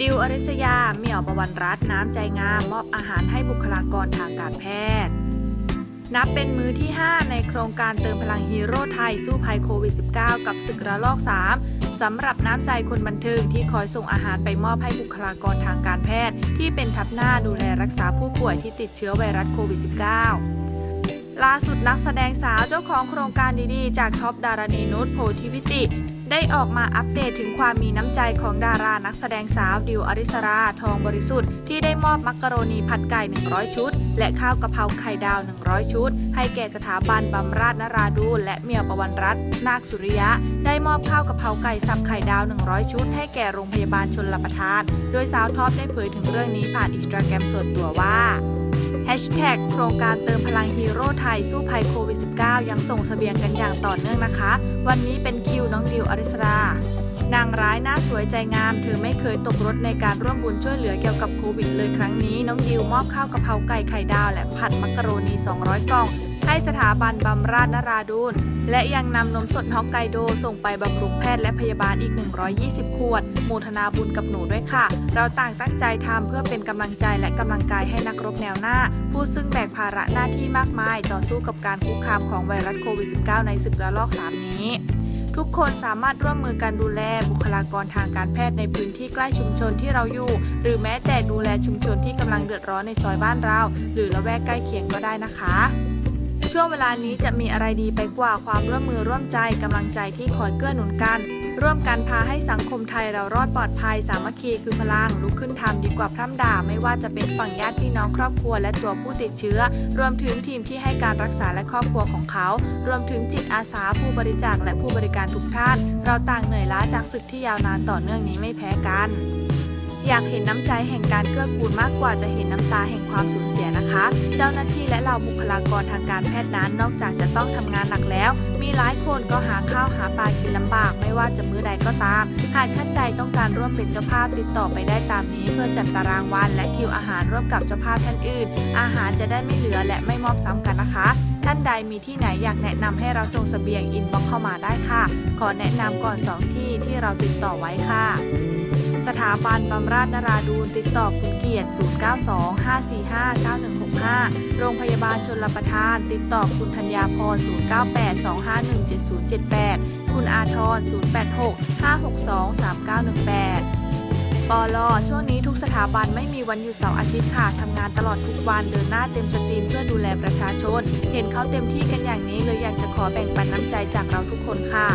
ดิวอริสยาเหมี่ยวประวันรัตน์น้ำใจงาม มอบอาหารให้บุคลากรทางการแพทย์ นับเป็นมื้อที่ 5 ในโครงการเติมพลังฮีโร่ไทยสู้ภัยโควิด -19 กับศึกระลอก 3 สำหรับน้ำใจคนบันเทิงที่คอยส่งอาหารไปมอบให้บุคลากรทางการแพทย์ ที่เป็นทับหน้าดูแลรักษาผู้ป่วยที่ติดเชื้อไวรัสโควิด -19 ล่าสุดนักแสดงสาวเจ้าของโครงการดีๆ จากท็อปดารณีนุชโพธิวิติได้ออกมาอัปเดตถึงความมีน้ำใจของดารานักแสดงสาวดิวอริสราทองบริสุทธิ์ ที่ได้มอบมักกะโรนีผัดไก่ 100 ชุด และข้าวกะเพราไข่ดาว 100 ชุด ให้แก่สถาบันบำราศนราดูนและเมียประวันรัตน์นาคสุริยะ ได้มอบข้าวกะเพราไก่สับไข่ดาว 100 ชุด ให้แก่โรงพยาบาลชนรับประทาน โดยสาวท็อปได้เผยถึงเรื่องนี้ผ่านอินสตาแกรมส่วนตัวว่า โครงการเติมพลังฮีโร่ไทยสู้ภัยโควิด -19 ยังส่งเสบียงกันอย่างต่อเนื่องนะคะ วันนี้เป็นคิวน้องดิวอริสรา นางร้ายหน้าสวยใจงาม เธอไม่เคยตกรถในการร่วมบุญช่วยเหลือเกี่ยวกับโควิดเลยครั้งนี้ น้องดิวมอบข้าวกะเพราไก่ไข่ดาว และผัดมักกะโรนี 200 กล่อง ให้สถาบันบำราศนราดูนและยังนำนมสดฮอกไกโดส่งไปบำรุงแพทย์และพยาบาลอีก 120 ขวดโมทนาบุญกับหนูด้วยค่ะ เราต่างตั้งใจทำเพื่อเป็นกำลังใจและกำลังกายให้นักรบแนวหน้า ผู้ซึ่งแบกภาระหน้าที่มากมายต่อสู้กับการคุกคามของไวรัสโควิด -19 ในศึกระลอก 3 นี้ ทุกคนสามารถร่วมมือกันดูแลบุคลากรทางการแพทย์ในพื้นที่ใกล้ชุมชนที่เราอยู่ หรือแม้แต่ดูแลชุมชนที่กำลังเดือดร้อนในซอยบ้านเรา หรือละแวกใกล้เคียงก็ได้นะคะ ช่วงเวลานี้จะมีอะไรดีไปกว่าความร่วมมือร่วมใจกำลังใจที่คอยเกื้อหนุนกัน ร่วมกันพาให้สังคมไทยเรารอดปลอดภัยสามัคคีคือพลังลุกขึ้นทำดีกว่าพร่ำด่าไม่ว่าจะเป็นฝั่งญาติพี่น้องครอบครัวและตัวผู้ติดเชื้อ รวมถึงทีมที่ให้การรักษาและครอบครัวของเขา รวมถึงจิตอาสาผู้บริจาคและผู้บริการทุกท่าน เราต่างเหนื่อยล้าจากศึกที่ยาวนานต่อเนื่องนี้ไม่แพ้กัน อยากเห็นน้ำใจแห่งการเกื้อกูลมากกว่าจะเห็นน้ำตาแห่งความสูญเสียนะคะ เจ้าหน้าที่และเราบุคลากรทางการแพทย์นั้นนอกจากจะต้องทำงานหนักแล้ว มีหลายคนก็หาข้าวหาปลากินลำบาก ไม่ว่าจะมื้อใดก็ตาม หากท่านใดต้องการร่วมเป็นเจ้าภาพติดต่อไปได้ตามนี้ เพื่อจัดตารางวันและคิวอาหารร่วมกับเจ้าภาพท่านอื่น อาหารจะได้ไม่เหลือและไม่มอบซ้ำกันนะคะท่านใดมีที่ไหนอยากแนะนำให้เราส่งเสบียงอินบ็อกเข้ามาได้ค่ะ ขอแนะนำก่อน 2 ที่ที่เราติดต่อไว้ค่ะ สถาบันบำราศนราดูนติดต่อคุณเกียรติ 0925459165 โรงพยาบาลชนรประทาน ติดต่อคุณธัญญาพร 0982517078 คุณอาทร 0865623918ปลอช่วงนี้ทุกสถาบันไม่มีวันหยุดเสาร์อาทิตย์ค่ะทำงานตลอดทุกวันเดินหน้าเต็มสตรีมเพื่อดูแลประชาชน เห็นเขาเต็มที่กันอย่างนี้เลยอยากจะขอแบ่งปันน้ำใจจากเราทุกคนค่ะ